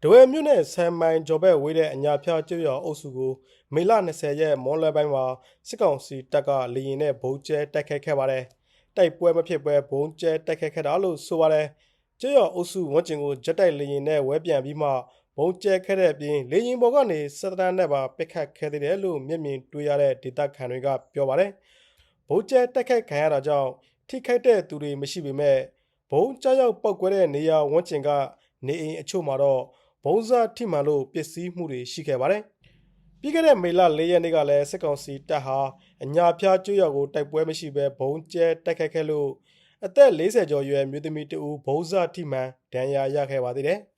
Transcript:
။ဒဝဲမြို့နယ်ဆမ်မိုင်ကျော်ဘက်ဝေးတဲ့အညာဖျားကျွော်အုပ်စုကိုမေလ20ရက်မွန်လွယ်ပိုင်းမှာစစ်ကောင်စီတပ်ကလေရင်နဲ့ဗုံးကျဲတိုက်ခိုက်ခဲ့ပါတယ်။တိုက်ပွဲမဖြစ်ပွဲဗုံးကျဲတိုက်ခိုက်ခဲ့တာလို့ဆိုပါတယ်။ကျွော်အုပ်စုဝန်းကျင်ကိုဂျက်တိုက်လေရင်နဲ့ဝဲပြန်ပြီးမှဘုံကျဲခဲ့တဲ့အပြင်လေရင်ပေါ်ကနေစက်တရန်နဲ့ပါပစ်ခတ်ခဲ့သေးတယ်လို့မျက်မြင်တွေ့ရတဲ့ဒေသခံတွေကပြောပါတယ်။ဘုံကျဲတိုက်ခိုက်ခံရတာကြောင့်ထိခိုက်တဲ့သူတွေမရှိပေမဲ့ဘုံကြောက်ရောက်ပောက်ကွဲတဲ့နေရာဝန်းကျင်ကနေအိမ်အချို့မှာတော့ ဘုံစားထိမှန်လို့ပစ္စည်းမှုတွေရှိခဲ့ပါတယ်။ပြီးခဲ့တဲ့မေလ၄ရက်နေ့ကလည်းစစ်ကောင်စီတပ်ဟာအညာဖျားကျွော်ကိုတိုက်ပွဲမရှိဘဲဘုံကျဲတိုက်ခိုက်ခဲ့လို့အသက်40ကျော်ရွယ်မြို့သမီးတဦးဘုံစားထိမှန်ဒဏ်ရာရခဲ့ပါသေးတယ်။